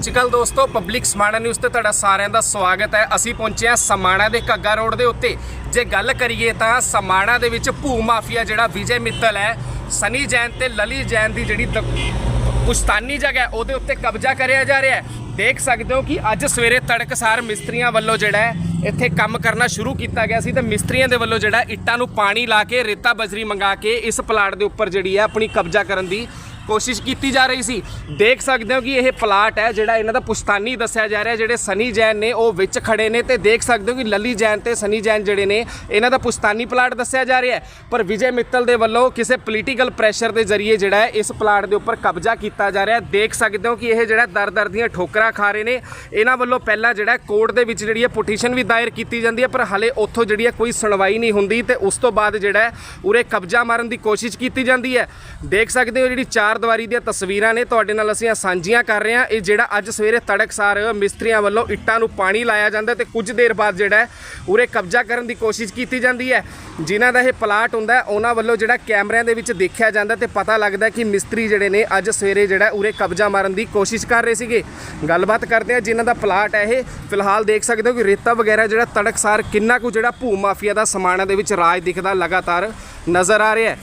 ਸਤਿ ਸ਼੍ਰੀ ਅਕਾਲ ਦੋਸਤੋ public Samana news ਤੇ ਤੁਹਾਡਾ ਸਾਰਿਆਂ ਦਾ ਸਵਾਗਤ ਹੈ। ਅਸੀਂ ਪਹੁੰਚੇ ਹਾਂ ਸਮਾਣਾ ਦੇ ਘੱਗਾ ਰੋਡ ਦੇ ਉੱਤੇ। ਜੇ ਗੱਲ ਕਰੀਏ ਤਾਂ ਸਮਾਣਾ ਦੇ ਵਿੱਚ ਭੂ ਮਾਫੀਆ ਜਿਹੜਾ ਵਿਜੇ ਮਿੱਤਲ ਹੈ, ਸਨੀ ਜੈਨ ਤੇ ਲਲੀ ਜੈਨ ਦੀ ਜਿਹੜੀ ਦ- ਪੁਸ਼ਤਾਨੀ ਜਗ੍ਹਾ ਉਹਦੇ ਉੱਤੇ ਕਬਜ਼ਾ ਕਰਿਆ ਜਾ ਰਿਹਾ ਹੈ। ਦੇਖ ਸਕਦੇ ਹੋ ਕਿ ਅੱਜ ਸਵੇਰੇ ਤੜਕਸਾਰ ਮਿਸਤਰੀਆਂ ਵੱਲੋਂ ਜਿਹੜਾ ਇੱਥੇ ਕੰਮ ਕਰਨਾ ਸ਼ੁਰੂ ਕੀਤਾ ਗਿਆ ਸੀ ਤੇ ਮਿਸਤਰੀਆਂ ਦੇ ਵੱਲੋਂ ਜਿਹੜਾ ਇੱਟਾਂ ਨੂੰ ਪਾਣੀ ਲਾ ਕੇ ਰੇਤਾ ਬਜਰੀ ਮੰਗਾ ਕੇ ਇਸ ਪਲਾਟ ਦੇ ਉੱਪਰ ਜਿਹੜੀ ਹੈ, ਆਪਣੀ ਕਬਜ਼ਾ ਕਰਨ ਦੀ ਕੋਸ਼ਿਸ਼ ਕੀਤੀ ਜਾ ਰਹੀ ਸੀ। ਦੇਖ ਸਕਦੇ ਹੋ ਕਿ ਇਹ ਪਲਾਟ ਹੈ ਜਿਹੜਾ ਇਹਨਾਂ ਦਾ ਪੁਸ਼ਤਾਨੀ ਦੱਸਿਆ ਜਾ ਰਿਹਾ ਜਿਹੜੇ ਸਨੀ ਜੈਨ ਨੇ ਉਹ ਵਿੱਚ ਖੜੇ ਨੇ ਤੇ ਦੇਖ ਸਕਦੇ ਹੋ ਕਿ ਲਲੀ ਜੈਨ ਤੇ ਸਨੀ ਜੈਨ ਜਿਹੜੇ ਨੇ, ਇਹਨਾਂ ਦਾ ਪੁਸ਼ਤਾਨੀ ਪਲਾਟ ਦੱਸਿਆ ਜਾ ਰਿਹਾ ਪਰ ਵਿਜੇ ਮਿੱਤਲ ਦੇ ਵੱਲੋਂ ਕਿਸੇ ਪੋਲੀਟੀਕਲ ਪ੍ਰੈਸ਼ਰ ਦੇ ਜ਼ਰੀਏ ਜਿਹੜਾ ਇਸ ਪਲਾਟ ਦੇ ਉੱਪਰ ਕਬਜ਼ਾ ਕੀਤਾ ਜਾ ਰਿਹਾ ਦੇਖ ਸਕਦੇ ਹੋ ਕਿ ਇਹ ਜਿਹੜਾ ਦਰ ਦਰ ਦੀਆਂ ਠੋਕਰਾਂ ਖਾ ਰਹੇ ਨੇ। ਇਹਨਾਂ ਵੱਲੋਂ ਪਹਿਲਾਂ ਜਿਹੜਾ ਕੋਰਟ ਦੇ ਵਿੱਚ ਜਿਹੜੀ ਹੈ ਪਟੀਸ਼ਨ ਵੀ ਦਾਇਰ ਕੀਤੀ ਜਾਂਦੀ ਹੈ, ਪਰ ਹਾਲੇ ਉੱਥੋਂ ਜਿਹੜੀ ਹੈ ਕੋਈ ਸੁਣਵਾਈ ਨਹੀਂ ਹੁੰਦੀ ਤੇ ਉਸ ਤੋਂ ਬਾਅਦ ਜਿਹੜਾ ਉਰੇ ਕਬਜ਼ਾ ਮਾਰਨ ਦੀ ਕੋਸ਼ਿਸ਼ ਕੀਤੀ ਜਾਂਦੀ ਹੈ। ਦੇਖ ਸਕਦੇ ਹੋ ਜਿਹੜੀ 4 ਗੁਰਦੁਆਰੀ ਦੀਆਂ ਤਸਵੀਰਾਂ ਨੇ। ਤੁਹਾਡੇ ਨਾਲ ਅਸੀਂ ਸਾਂਝੀਆਂ ਕਰ ਰਹੇ ਹਾਂ। ਇਹ ਜਿਹੜਾ ਅੱਜ ਸਵੇਰੇ ਤੜਕਸਾਰ ਮਿਸਤਰੀਆਂ ਵੱਲੋਂ ਇੱਟਾਂ ਨੂੰ ਪਾਣੀ ਲਾਇਆ ਜਾਂਦਾ ਤੇ ਕੁਝ ਦੇਰ ਬਾਅਦ ਜਿਹੜਾ ਉਰੇ ਕਬਜ਼ਾ ਕਰਨ ਦੀ ਕੋਸ਼ਿਸ਼ ਕੀਤੀ ਜਾਂਦੀ ਹੈ। ਜਿਨ੍ਹਾਂ ਦਾ ਇਹ ਪਲਾਟ ਹੁੰਦਾ ਉਹਨਾਂ ਵੱਲੋਂ ਜਿਹੜਾ ਕੈਮਰਿਆਂ ਦੇ ਵਿੱਚ ਦੇਖਿਆ ਜਾਂਦਾ ਤੇ ਪਤਾ ਲੱਗਦਾ ਕਿ ਮਿਸਤਰੀ ਜਿਹੜੇ ਨੇ ਅੱਜ ਸਵੇਰੇ ਜਿਹੜਾ ਉਰੇ ਕਬਜ਼ਾ ਮਾਰਨ ਦੀ ਕੋਸ਼ਿਸ਼ ਕਰ ਰਹੇ ਸੀਗੇ। ਗੱਲਬਾਤ ਕਰਦੇ ਹਾਂ ਜਿਨ੍ਹਾਂ ਦਾ ਪਲਾਟ ਹੈ ਇਹ। ਫਿਲਹਾਲ ਦੇਖ ਸਕਦੇ ਹੋ ਕਿ ਰੇਤਾ ਵਗੈਰਾ ਜਿਹੜਾ ਤੜਕਸਾਰ ਕਿੰਨਾ ਕੁ ਜਿਹੜਾ ਭੂ ਮਾਫੀਆ ਦਾ ਸਮਾਨਾਂ ਦੇ ਵਿੱਚ ਰਾਜ ਦਿਖਦਾ ਲਗਾਤਾਰ ਨਜ਼ਰ ਆ ਰਿਹਾ ਹੈ।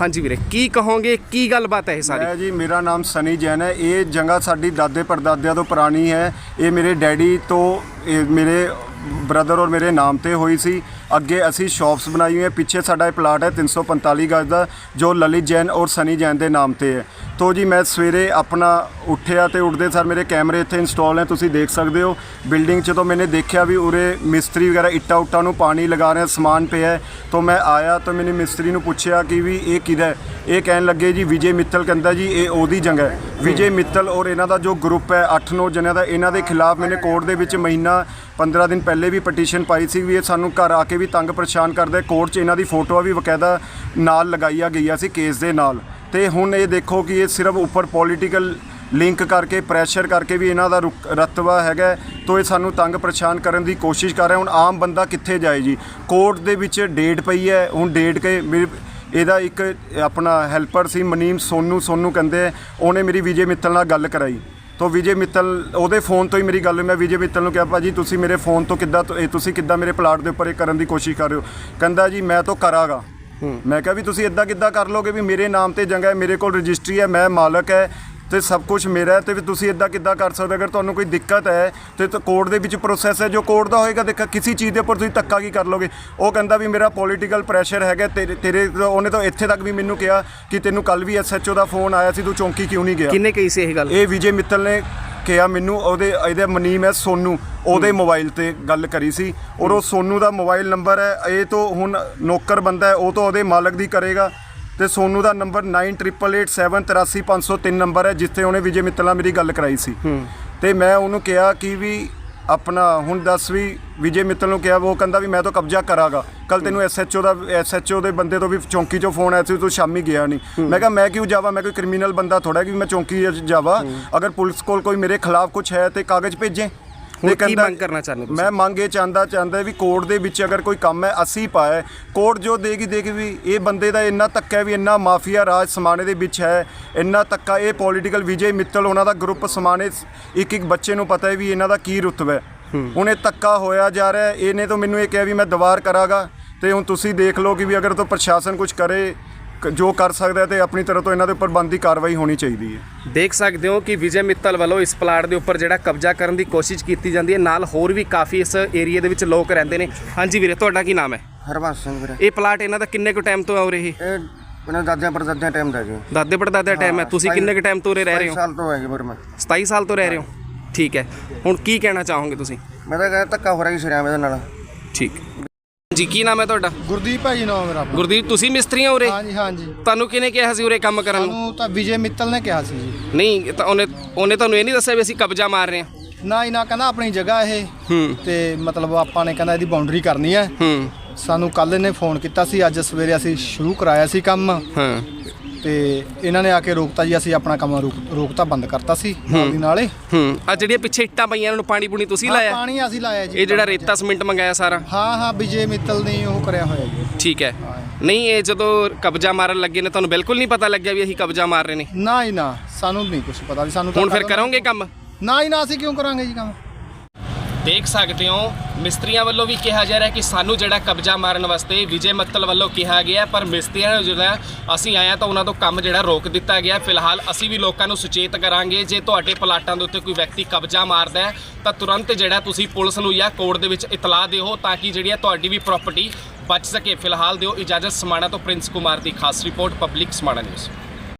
ਹਾਂਜੀ ਵੀਰੇ, ਕੀ ਕਹੋਗੇ, ਕੀ ਗੱਲਬਾਤ ਹੈ ਇਹ ਸਾਰੀ? ਹੈ ਜੀ, ਮੇਰਾ ਨਾਮ ਸਨੀ ਜੈਨ ਹੈ। ਇਹ ਜਗ੍ਹਾ ਸਾਡੀ ਦਾਦੇ ਪੜਦਾਦਿਆਂ ਤੋਂ ਪੁਰਾਣੀ ਹੈ। ਇਹ ਮੇਰੇ ਡੈਡੀ ਤੋਂ, ਇਹ ਮੇਰੇ ਬ੍ਰਦਰ ਔਰ ਮੇਰੇ ਨਾਮ ਤੇ ਹੋਈ ਸੀ। ਅੱਗੇ ਅਸੀਂ ਸ਼ਾਪਸ ਬਣਾਈ ਹੋਈ ਹੈ। ਪਿੱਛੇ ਸਾਡਾ ਇਹ ਪਲਾਟ ਹੈ 345 ਗਜ਼ ਦਾ, ਜੋ ਲਲਿਤ ਜੈਨ ਔਰ ਸਨੀ ਜੈਨ ਦੇ ਨਾਮ ਤੇ ਹੈ। ਤੋ ਜੀ, ਮੈਂ ਸਵੇਰੇ ਆਪਣਾ ਉੱਠਿਆ ਤੇ ਉੱਠਦੇ ਸਰ ਮੇਰੇ ਕੈਮਰੇ ਇੱਥੇ ਇੰਸਟਾਲ ਹੈ। ਤੁਸੀਂ ਦੇਖ ਸਕਦੇ ਹੋ ਬਿਲਡਿੰਗ 'ਚ ਤੋਂ ਮੈਨੇ ਦੇਖਿਆ ਵੀ ਉਰੇ ਮਿਸਤਰੀ ਵਗੈਰਾ ਇੱਟਾ ਉੱਟਾ ਨੂੰ ਪਾਣੀ ਲਗਾ ਰਹੇ, ਸਮਾਨ ਪਿਆ ਹੈ। ਤੋ ਮੈਂ ਆਇਆ ਤਾਂ ਮੈਨੇ ਮਿਸਤਰੀ ਨੂੰ ਪੁੱਛਿਆ ਕਿ ਵੀ ਇਹ ਕਿਹਦਾ ਇਹ ਕਹਿਣ ਲੱਗੇ ਜੀ, ਵਿਜੇ ਮਿੱਤਲ ਕਹਿੰਦਾ ਜੀ, ਇਹ ਉਹਦੀ ਜੰਗ ਹੈ। ਵਿਜੇ ਮਿੱਤਲ ਔਰ ਇਹਨਾਂ ਦਾ ਜੋ ਗਰੁੱਪ ਹੈ 8-9 ਜਣਿਆਂ ਦਾ, ਇਹਨਾਂ ਦੇ ਖਿਲਾਫ ਮੈਨੇ ਕੋਰਟ ਦੇ ਵਿੱਚ ਮਹੀਨਾ 15 ਦਿਨ ਪਹਿਲਾਂ ਪਹਿਲੇ ਵੀ ਪਟੀਸ਼ਨ ਪਾਈ ਸੀ ਵੀ ਇਹ ਸਾਨੂੰ ਘਰ ਆ ਕੇ ਵੀ ਤੰਗ ਪਰੇਸ਼ਾਨ ਕਰਦੇ। ਕੋਰਟ 'ਚ ਇਹਨਾਂ ਦੀ ਫੋਟੋਆਂ ਵੀ ਬਕਾਇਦਾ ਨਾਲ ਲਗਾਈਆਂ ਗਈਆਂ ਸੀ ਕੇਸ ਦੇ ਨਾਲ। ਤੇ ਹੁਣ ਇਹ ਦੇਖੋ ਕਿ ਇਹ ਸਿਰਫ ਉੱਪਰ ਪੋਲੀਟੀਕਲ ਲਿੰਕ ਕਰਕੇ ਪ੍ਰੈਸ਼ਰ ਕਰਕੇ ਵੀ ਇਹਨਾਂ ਦਾ ਰੁਕ- ਰਤਬਾ ਹੈਗਾ ਹੈ, ਇਹ ਸਾਨੂੰ ਤੰਗ ਪਰੇਸ਼ਾਨ ਕਰਨ ਦੀ ਕੋਸ਼ਿਸ਼ ਕਰ ਰਿਹਾ। ਹੁਣ ਆਮ ਬੰਦਾ ਕਿੱਥੇ ਜਾਏ ਜੀ? ਕੋਰਟ ਦੇ ਵਿੱਚ ਡੇਟ ਪਈ ਹੈ। ਹੁਣ ਡੇਟ ਕੇ ਮੇਰੇ ਇਹਦਾ ਇੱਕ ਆਪਣਾ ਹੈਲਪਰ ਸੀ ਮਨੀਮ ਸੋਨੂ ਸੋਨੂ ਕਹਿੰਦੇ ਆ, ਉਹਨੇ ਮੇਰੀ ਵਿਜੇ ਮਿੱਤਲ ਨਾਲ ਗੱਲ ਕਰਾਈ। ਤੋ ਵਿਜੇ ਮਿੱਤਲ ਉਹਦੇ ਫੋਨ ਤੋਂ ਹੀ ਮੇਰੀ ਗੱਲ ਹੋਈ। ਮੈਂ ਵਿਜੇ ਮਿੱਤਲ ਨੂੰ ਕਿਹਾ ਭਾਜੀ ਤੁਸੀਂ ਮੇਰੇ ਫੋਨ ਤੋਂ ਕਿੱਦਾਂ ਇਹ ਤੁਸੀਂ ਕਿੱਦਾਂ ਮੇਰੇ ਪਲਾਟ ਦੇ ਉੱਪਰ ਇਹ ਕਰਨ ਦੀ ਕੋਸ਼ਿਸ਼ ਕਰ ਰਹੇ ਹੋ? ਕਹਿੰਦਾ ਜੀ ਮੈਂ ਤਾਂ ਕਰਾਂਗਾ। ਮੈਂ ਕਿਹਾ ਵੀ ਤੁਸੀਂ ਇਦਾਂ ਕਿੱਦਾਂ ਕਰ ਲੋਗੇ ਵੀ ਮੇਰੇ ਨਾਮ ਤੇ ਜਗ੍ਹਾ ਹੈ ਮੇਰੇ ਕੋਲ ਰਜਿਸਟਰੀ ਹੈ ਮੈਂ ਮਾਲਕ ਹੈ ਤੇ ਸਭ ਕੁਝ ਮੇਰਾ ਤੇ ਵੀ ਤੁਸੀਂ ਇਦਾਂ ਕਿੱਦਾਂ ਕਰ ਸਕਦੇ ਅਗਰ ਤੁਹਾਨੂੰ ਕੋਈ ਦਿੱਕਤ ਹੈ ਤੇ ਕੋਰਟ ਦੇ ਵਿੱਚ ਪ੍ਰੋਸੈਸ ਹੈ। ਜੋ ਕੋਰਟ ਦਾ ਹੋਏਗਾ ਦੇਖਾ ਕਿਸੇ ਚੀਜ਼ ਦੇ ਉੱਪਰ ਤੁਸੀਂ ਧੱਕਾ ਕੀ ਕਰ ਲੋਗੇ? ਉਹ ਕਹਿੰਦਾ ਵੀ ਮੇਰਾ ਪੋਲੀਟੀਕਲ ਪ੍ਰੈਸ਼ਰ ਹੈਗਾ ਤੇਰੇ ਤੇਰੇ ਉਹਨੇ ਤਾਂ ਇੱਥੇ ਤੱਕ ਵੀ ਮੈਨੂੰ ਕਿਹਾ ਕਿ ਤੈਨੂੰ ਕੱਲ ਵੀ ਐਸਐਚਓ ਦਾ ਫੋਨ ਆਇਆ ਸੀ ਤੂੰ ਚੌਂਕੀ ਕਿਉਂ ਨਹੀਂ ਗਿਆ? ਕਿੰਨੇ ਕਹੀ ਸੀ ਇਹ ਗੱਲ? ਇਹ ਵਿਜੇ ਮਿੱਤਲ ਨੇ ਕਿਹਾ ਮੈਨੂੰ ਉਹਦੇ ਇਹਦੇ ਮਨੀਮ ਹੈ ਸੋਨੂ ਉਹਦੇ ਮੋਬਾਈਲ ਤੇ ਗੱਲ ਕਰੀ ਸੀ। ਔਰ ਉਹ ਸੋਨੂ ਦਾ ਮੋਬਾਈਲ ਨੰਬਰ ਹੈ ਇਹ ਤੋਂ ਹੁਣ ਨੌਕਰ ਬੰਦਾ ਹੈ ਉਹ ਤੋਂ ਉਹਦੇ ਮਾਲਕ ਦੀ ਕਰੇਗਾ। ਤੇ ਸੋਨੂ ਦਾ ਨੰਬਰ 9888783503 ਨੰਬਰ ਹੈ ਜਿੱਥੇ ਉਹਨੇ ਵਿਜੇ ਮਿੱਤਲ ਨਾਲ ਮੇਰੀ ਗੱਲ ਕਰਾਈ ਸੀ। ਤੇ ਮੈਂ ਉਹਨੂੰ ਕਿਹਾ ਕਿ ਵੀ ਆਪਣਾ ਹੁਣ ਦੱਸ ਵੀ ਵਿਜੇ ਮਿੱਤਲ ਨੂੰ ਕਿਹਾ ਉਹ ਕਹਿੰਦਾ ਵੀ ਮੈਂ ਤਾਂ ਕਬਜ਼ਾ ਕਰਾਂਗਾ। ਕੱਲ ਤੈਨੂੰ ਐਸਐਚਓ ਦਾ ਐਸਐਚਓ ਦੇ ਬੰਦੇ ਤੋਂ ਵੀ ਚੌਂਕੀ 'ਚੋਂ ਫੋਨ ਆਇਆ ਸੀ ਤੂੰ ਸ਼ਾਮੀ ਗਿਆ ਨਹੀਂ ਮੈਂ ਕਿਹਾ ਮੈਂ ਕਿਉਂ ਜਾਵਾਂ? ਮੈਂ ਕੋਈ ਕ੍ਰਿਮੀਨਲ ਬੰਦਾ ਥੋੜਾ ਕਿ ਮੈਂ ਚੌਂਕੀ 'ਚ ਜਾਵਾਂ? ਅਗਰ ਪੁਲਿਸ ਕੋਲ ਕੋਈ ਮੇਰੇ ਖਿਲਾਫ ਕੁਝ ਹੈ ਤੇ ਕਾਗਜ਼ ਭੇਜੇ? ਹੁਣ ਕੀ ਮੰਗ ਕਰਨਾ ਚਾਹੁੰਦੇ ਤੁਸੀਂ? ਮੈਂ ਮੰਗ ਇਹ ਚਾਹੁੰਦਾ ਚਾਹੁੰਦਾ ਵੀ ਕੋਰਟ ਦੇ ਵਿੱਚ ਅਗਰ ਕੋਈ ਕੰਮ ਹੈ ਅਸੀਂ ਪਾਇਆ ਕੋਰਟ ਜੋ ਦੇਗੀ ਦੇਗੀ ਵੀ ਇਹ ਬੰਦੇ ਦਾ ਇੰਨਾ ਧੱਕਾ ਹੈ ਵੀ ਇੰਨਾ ਮਾਫੀਆ ਰਾਜ ਸਮਾਣੇ ਦੇ ਵਿੱਚ ਹੈ ਇੰਨਾ ਧੱਕਾ ਇਹ ਪੋਲੀਟੀਕਲ ਵਿਜੇ ਮਿੱਤਲ ਉਹਨਾਂ ਦਾ ਗਰੁੱਪ ਸਮਾਣੇ ਇੱਕ ਇੱਕ ਬੱਚੇ ਨੂੰ ਪਤਾ ਹੈ ਵੀ ਇਹਨਾਂ ਦਾ ਕੀ ਰੁਤਬਾ ਹੈ। ਹੁਣ ਇਹ ਧੱਕਾ ਹੋਇਆ ਜਾ ਰਿਹਾ ਹੈ ਇਹਨੇ ਤਾਂ ਮੈਨੂੰ ਇਹ ਕਿਹਾ ਵੀ ਮੈਂ ਦੀਵਾਰ ਕਰਾਂਗਾ ਤੇ ਹੁਣ ਤੁਸੀਂ ਦੇਖ ਲਓ ਕਿ ਵੀ ਅਗਰ ਤੋਂ ਪ੍ਰਸ਼ਾਸਨ ਕੁਝ ਕਰੇ ਕ- ਜੋ ਕਰ ਸਕਦਾ ਹੈ ਤੇ ਆਪਣੀ ਤਰ੍ਹਾਂ ਤੋਂ ਇਹਨਾਂ ਦੇ ਉੱਪਰ ਬੰਦੀ ਕਾਰਵਾਈ ਹੋਣੀ ਚਾਹੀਦੀ ਹੈ। ਦੇਖ ਸਕਦੇ ਹੋ ਕਿ ਵਿਜੇ ਮਿੱਤਲ ਵੱਲੋਂ ਇਸ ਪਲਾਟ ਦੇ ਉੱਪਰ ਜਿਹੜਾ ਕਬਜ਼ਾ ਕਰਨ ਦੀ ਕੋਸ਼ਿਸ਼ ਕੀਤੀ ਜਾਂਦੀ ਹੈ। ਨਾਲ ਹੋਰ ਵੀ ਕਾਫੀ ਇਸ ਏਰੀਆ ਦੇ ਵਿੱਚ ਲੋਕ ਰਹਿੰਦੇ ਨੇ। ਹਾਂਜੀ ਵੀਰੇ ਤੁਹਾਡਾ ਕੀ ਨਾਮ ਹੈ? ਹਰਬੰਸ ਸਿੰਘ ਵੀਰੇ। ਇਹ ਪਲਾਟ ਇਹਨਾਂ ਦਾ ਕਿੰਨੇ ਕੁ ਟਾਈਮ ਤੋਂ ਆ ਉਰੇ ਇਹ? ਇਹ ਇਹਨਾਂ ਦਾਦਿਆਂ ਪੜਦਾਦਿਆਂ ਟਾਈਮ ਦਾ ਜੀ। ਦਾਦੇ ਪੜਦਾਦੇ ਦਾ ਟਾਈਮ ਹੈ। ਤੁਸੀਂ ਕਿੰਨੇ ਕੁ ਟਾਈਮ ਤੋਂ ਉਰੇ ਰਹਿ ਰਹੇ ਹੋ? ਸਾਲ ਤੋਂ ਹੈ ਜੀ ਵੀਰ ਮੈਂ। 27 ਸਾਲ ਤੋਂ ਰਹਿ ਰਹੇ ਹੋ? ਠੀਕ ਹੈ। ਹੁਣ ਕੀ ਕਹਿਣਾ ਚਾਹੋਗੇ ਤੁਸੀਂ? ਮੈਂ ਤਾਂ ਕਹਿੰਦਾ ਧੱਕਾ ਹੋ ਰਿਹਾ ਜੀ ਸਿਰਿਆਂ ਇਹਦੇ ਨਾਲ। ਠੀਕ। ਜੀ ਕੀ ਨਾਮ ਹੈ ਤੁਹਾਡਾ? ਗੁਰਦੀਪ ਭਾਜੀ ਨਾਮ ਮੇਰਾ ਆਪਣਾ। ਗੁਰਦੀਪ ਤੁਸੀਂ ਮਿਸਤਰੀ ਹੋ ਉਰੇ? ਹਾਂਜੀ ਹਾਂਜੀ। ਤੁਹਾਨੂੰ ਕਿਹਨੇ ਕਿਹਾ ਸੀ ਉਰੇ ਕੰਮ ਕਰਨ ਨੂੰ? ਸਾਨੂੰ ਤਾਂ ਵਿਜੇ ਮਿੱਤਲ ਨੇ ਕਿਹਾ ਸੀ ਜੀ। ਨਹੀਂ ਇਹ ਤਾਂ ਉਹਨੇ ਉਹਨੇ ਤੁਹਾਨੂੰ ਇਹ ਨਹੀਂ ਦੱਸਿਆ ਵੀ ਅਸੀਂ ਕਬਜ਼ਾ ਮਾਰ ਰਹੇ ਹਾਂ? ਨਾ ਹੀ ਨਾ ਕਹਿੰਦਾ ਆਪਣੀ ਜਗ੍ਹਾ ਇਹ। ਹੂੰ। ਤੇ ਮਤਲਬ ਆਪਾਂ ਨੇ ਕਹਿੰਦਾ ਇਹਦੀ ਬਾਉਂਡਰੀ ਕਰਨੀ ਹੈ। ਹੂੰ। ਸਾਨੂੰ ਕੱਲ ਇਹਨੇ ਫੋਨ ਕੀਤਾ ਸੀ ਅੱਜ ਸਵੇਰੇ ਅਸੀਂ ਸ਼ੁਰੂ ਕਰਾਇਆ ਸੀ ਕੰਮ। ਹਾਂ। ਤੇ ਇਹਨਾਂ ਨੇ ਆ ਕੇ ਰੋਕਤਾ ਜੀ ਅਸੀਂ ਆਪਣਾ ਕੰਮ ਰੋਕ ਰੋਕਤਾ ਬੰਦ ਕਰਤਾ ਸੀ ਨਾਲ ਦੀ ਨਾਲੇ। ਹੂੰ। ਆ ਜਿਹੜੀਆਂ ਪਿੱਛੇ ਇੱਟਾਂ ਪਈਆਂ ਇਹਨਾਂ ਨੂੰ ਪਾਣੀ ਪੂਣੀ ਤੁਸੀਂ ਲਾਇਆ? ਪਾਣੀ ਅਸੀਂ ਲਾਇਆ ਜੀ ਇਹ ਜਿਹੜਾ ਰੇਤਾ ਸੀਮਿੰਟ ਮੰਗਾਇਆ ਸਾਰਾ? ਹਾਂ ਹਾਂ ਵਿਜੇ ਮਿੱਤਲ ਨੇ ਉਹ ਕਰਿਆ ਹੋਇਆ ਜੀ। ਠੀਕ ਹੈ। ਨਹੀਂ ਇਹ ਜਦੋਂ ਕਬਜ਼ਾ ਮਾਰਨ ਲੱਗੇ ਨੇ ਤੁਹਾਨੂੰ ਬਿਲਕੁਲ ਨਹੀਂ ਪਤਾ ਲੱਗਿਆ ਵੀ ਅਸੀਂ ਕਬਜ਼ਾ ਮਾਰ ਰਹੇ ਨੇ? ਨਾ ਹੀ ਨਾ। ਸਾਨੂੰ ਨਹੀਂ ਕੁਝ ਪਤਾ ਵੀ ਸਾਨੂੰ ਤਾਂ ਹੁਣ ਫਿਰ ਕਰੋਗੇ ਕੰਮ? ਨਾ ਹੀ ਨਾ ਅਸੀਂ ਕਿਉਂ ਕਰਾਂਗੇ ਜੀ ਕੰਮ? ਦੇਖ ਸਕਦੇ ਹੋ, ਮਿਸਤਰੀਆਂ ਵੱਲੋਂ ਵੀ ਕਿਹਾ ਜਾ ਰਿਹਾ ਕਿ ਸਾਨੂੰ ਜਿਹੜਾ ਕਬਜ਼ਾ ਮਾਰਨ ਵਾਸਤੇ ਵਿਜੇ ਮੱਤਲ ਵੱਲੋਂ ਕਿਹਾ ਗਿਆ, ਪਰ ਮਿਸਤਰੀਆਂ ਨੂੰ ਜਿਹੜਾ ਅਸੀਂ ਆਇਆ ਤਾਂ ਉਹਨਾਂ ਤੋਂ ਕੰਮ ਜਿਹੜਾ ਰੋਕ ਦਿੱਤਾ ਗਿਆ। ਫਿਲਹਾਲ ਅਸੀਂ ਵੀ ਲੋਕਾਂ ਨੂੰ ਸੁਚੇਤ ਕਰਾਂਗੇ, ਜੇ ਤੁਹਾਡੇ ਪਲਾਟਾਂ ਦੇ ਉੱਤੇ ਕੋਈ ਵਿਅਕਤੀ ਕਬਜ਼ਾ ਮਾਰਦਾ ਹੈ, ਤਾਂ ਤੁਰੰਤ ਜਿਹੜਾ ਤੁਸੀਂ ਪੁਲਿਸ ਨੂੰ ਜਾਂ ਕੋਰਟ ਦੇ ਵਿੱਚ ਇਤਲਾਹ ਦਿਓ ਤਾਂ ਕਿ ਜਿਹੜੀ ਹੈ ਤੁਹਾਡੀ ਵੀ ਪ੍ਰਾਪਰਟੀ ਬਚ ਸਕੇ। ਫਿਲਹਾਲ ਦਿਓ ਇਜਾਜ਼ਤ ਸਮਾਣਾ ਤੋਂ ਪ੍ਰਿੰਸ ਕੁਮਾਰ ਦੀ ਖਾਸ ਰਿਪੋਰਟ ਪਬਲਿਕ ਸਮਾਣਾ ਨਿਊਜ਼